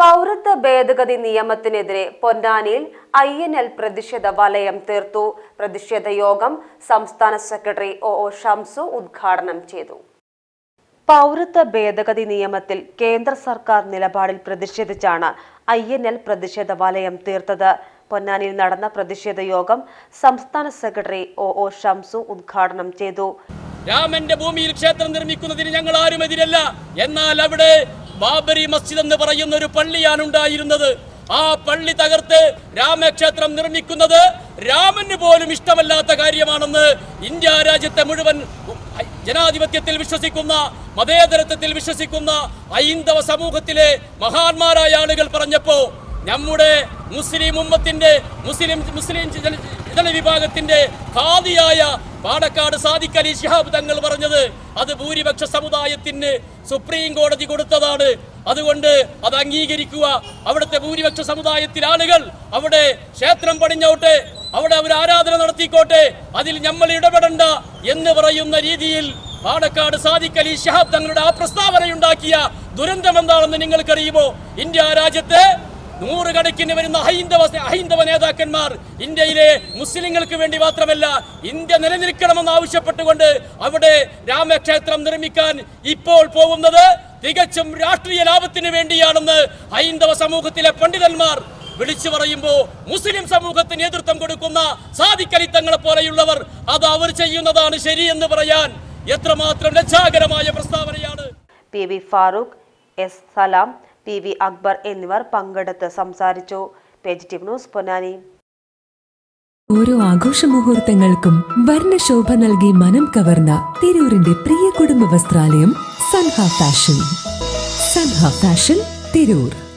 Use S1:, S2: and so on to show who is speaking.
S1: പൗരത്വ ഭേദഗതി നിയമത്തിനെതിരെ പൊന്നാനിയിൽ ഐ എൻ എൽ പ്രതിഷേധ വലയം തീർത്തു. പ്രതിഷേധ യോഗം സംസ്ഥാന സെക്രട്ടറി ഒ ഒ ഷംസു ഉദ്ഘാടനം ചെയ്തു. പൗരത്വ ഭേദഗതി നിയമത്തിൽ കേന്ദ്ര സർക്കാർ നിലപാടിൽ പ്രതിഷേധിച്ചാണ് ഐ എൻ എൽ പ്രതിഷേധ വലയം തീർത്തത്. പൊന്നാനിയിൽ നടന്ന പ്രതിഷേധ യോഗം സംസ്ഥാന സെക്രട്ടറി ഒ ഒ ഷംസു ഉദ്ഘാടനം ചെയ്തു.
S2: രാമന്റെ ഭൂമിയിൽ ക്ഷേത്രം നിർമ്മിക്കുന്നതിന് ഞങ്ങൾ ആരും എതിരല്ല എന്നാൽ അവിടെ ബാബരി മസ്ജിദ് എന്ന് പറയുന്ന ഒരു പള്ളിയാണ് ഉണ്ടായിരുന്നത്. ആ പള്ളി തകർത്ത് രാമക്ഷേത്രം നിർമ്മിക്കുന്നത് രാമന് പോലും ഇഷ്ടമല്ലാത്ത കാര്യമാണെന്ന് ഇന്ത്യ രാജ്യത്തെ മുഴുവൻ ജനാധിപത്യത്തിൽ വിശ്വസിക്കുന്ന മതേതരത്വത്തിൽ വിശ്വസിക്കുന്ന ഹൈന്ദവ സമൂഹത്തിലെ മഹാന്മാരായ ആളുകൾ പറഞ്ഞപ്പോ നമ്മുടെ മുസ്ലിം ഉമ്മത്തിന്റെ മുസ്ലിം മുസ്ലിം ജന- വിഭാഗത്തിന്റെ ഖാദിയായ പാടക്കാട് സാദിഖ് അലി ഷിഹാബ് തങ്ങൾ പറഞ്ഞത് അത് ഭൂരിപക്ഷ സമുദായത്തിന് സുപ്രീം കോടതി കൊടുത്തതാണ്. അതുകൊണ്ട് അത് അംഗീകരിക്കുക. അവിടുത്തെ ഭൂരിപക്ഷ സമുദായത്തിലെ ആളുകൾ അവിടെ ക്ഷേത്രം പണിഞ്ഞോട്ടെ അവിടെ അവർ ആരാധന നടത്തിക്കോട്ടെ അതിൽ നമ്മൾ ഇടപെടണ്ട എന്ന് പറയുന്ന രീതിയിൽ പാടക്കാട് സാദിഖ് അലി ഷിഹാബ് തങ്ങളുടെ ആ പ്രസ്താവനയുണ്ടാക്കിയ ദുരന്തം എന്താണെന്ന് നിങ്ങൾക്കറിയുമോ? ഇന്ത്യ രാജ്യത്തെ നൂറുകണക്കിന് വരുന്ന ഹൈന്ദവ ഹൈന്ദവ നേതാക്കന്മാർ ഇന്ത്യയിലെ മുസ്ലിങ്ങൾക്ക് വേണ്ടി മാത്രമല്ല ഇന്ത്യ നിലനിൽക്കണമെന്ന് ആവശ്യപ്പെട്ടുകൊണ്ട് അവിടെ രാമക്ഷേത്രം നിർമ്മിക്കാൻ ഇപ്പോൾ പോകുന്നത് തികച്ചും രാഷ്ട്രീയ ലാഭത്തിന് വേണ്ടിയാണെന്ന് ഹൈന്ദവ സമൂഹത്തിലെ പണ്ഡിതന്മാർ വിളിച്ചു പറയുമ്പോൾ മുസ്ലിം സമൂഹത്തിന് നേതൃത്വം കൊടുക്കുന്ന സാധിക്കലിത്തങ്ങളെ പോലെയുള്ളവർ അത് അവർ ചെയ്യുന്നതാണ് ശരിയെന്ന് പറയാൻ എത്രമാത്രം ലജ്ജാകരമായ പ്രസ്താവനയാണ്.
S1: P V Farooq S Salam P V Akbar എന്നിവർ പങ്കെടുത്ത് സംസാരിച്ചു. Positive news Ponnani.
S3: ഓരോ ആഘോഷ മുഹൂർത്തങ്ങൾക്കും വർണശോഭ നൽകി മനം കവർന്ന തിരൂരിന്റെ പ്രിയ കുടുംബ വസ്ത്രാലയം സൻഹ ഫാഷൻ. സൻഹ ഫാഷൻ തിരൂർ.